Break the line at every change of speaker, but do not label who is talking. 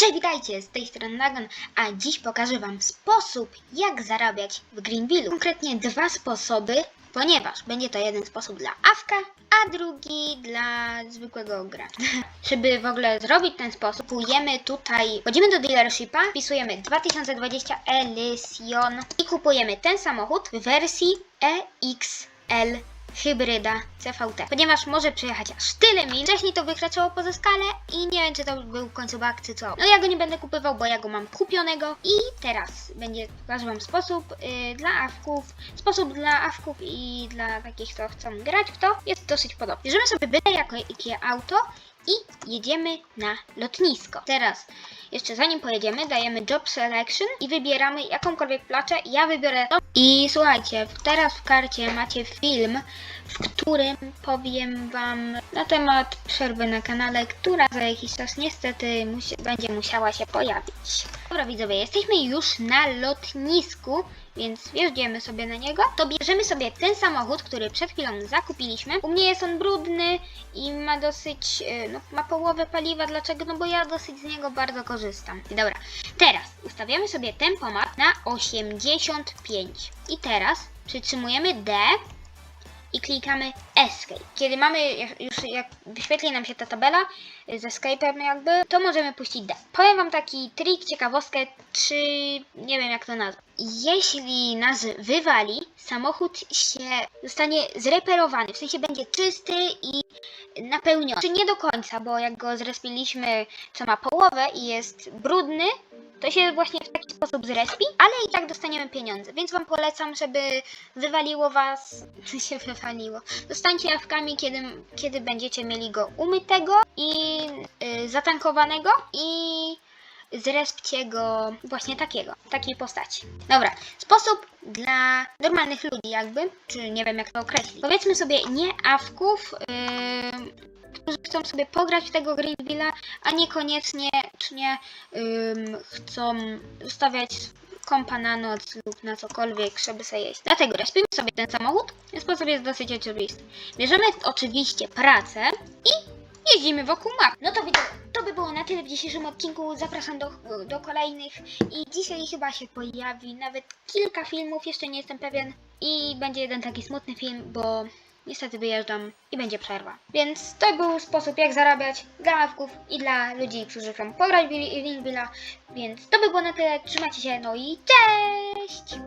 Cześć, witajcie, z tej strony Nagon, a dziś pokażę Wam sposób, jak zarabiać w Greenvillu. Konkretnie dwa sposoby, ponieważ będzie to jeden sposób dla Awka, a drugi dla zwykłego gracza. Żeby w ogóle zrobić ten sposób, kupujemy tutaj, wchodzimy do dealershipa, wpisujemy 2020 Elysion i kupujemy ten samochód w wersji EXL hybryda CVT, ponieważ może przejechać aż tyle mil. Wcześniej to wykraczało poza skalę i nie wiem, czy to był końcowy akcji, co. No ja go nie będę kupywał, bo ja go mam kupionego i teraz będzie pokażę wam sposób yy, dla awków, sposób dla awków i dla takich, co chcą grać w to, jest dosyć podobny. Bierzemy sobie byle jako jakie auto i jedziemy na lotnisko. Teraz, jeszcze zanim pojedziemy, dajemy Job Selection i wybieramy jakąkolwiek placzę. Ja wybiorę to. I słuchajcie, teraz w karcie macie film, w którym powiem Wam na temat przerwy na kanale, która za jakiś czas niestety musi, będzie musiała się pojawić. Dobra widzowie, jesteśmy już na lotnisku, więc wjeżdżamy sobie na niego. To bierzemy sobie ten samochód, który przed chwilą zakupiliśmy. U mnie jest on brudny i ma dosyć, e, no ma połowę paliwa. Dlaczego? No bo ja dosyć z niego bardzo korzystam. I dobra, teraz ustawiamy sobie tempomat na 85. I teraz przytrzymujemy D i klikamy Escape. Kiedy mamy już, jak wyświetli nam się ta tabela z Escape'em jakby, to możemy puścić D. Powiem Wam taki trik, ciekawostkę, czy nie wiem jak to nazwać. Jeśli nas wywali, samochód się zostanie zreperowany, w sensie będzie czysty i napełniony. Czy nie do końca, bo jak go zrespiliśmy, co ma połowę i jest brudny, to się właśnie w taki sposób zrespi, ale i tak dostaniemy pieniądze. Więc Wam polecam, żeby wywaliło Was, się wywaliło. Zostańcie jawkami, kiedy, kiedy będziecie mieli go umytego i y, zatankowanego i zrespcie go właśnie takiego, takiej postaci. Dobra, sposób dla normalnych ludzi jakby, czy nie wiem jak to określić. Powiedzmy sobie nie awków, yy, którzy chcą sobie pograć w tego Greenvilla, a niekoniecznie nie, ym, chcą zostawiać kompa na noc lub na cokolwiek, żeby sobie jeść. Dlatego respimy sobie ten samochód. Ten sposób jest dosyć oczywisty. Bierzemy oczywiście pracę i jeździmy wokół map. No to, wideo, to by było na tyle w dzisiejszym odcinku. Zapraszam do, do kolejnych i dzisiaj chyba się pojawi nawet kilka filmów, jeszcze nie jestem pewien. I będzie jeden taki smutny film, bo niestety wyjeżdżam i będzie przerwa. Więc to był sposób jak zarabiać dla awków i dla ludzi, którzy chcą pograć w Greenvilla. Więc to by było na tyle. Trzymajcie się, no i cześć!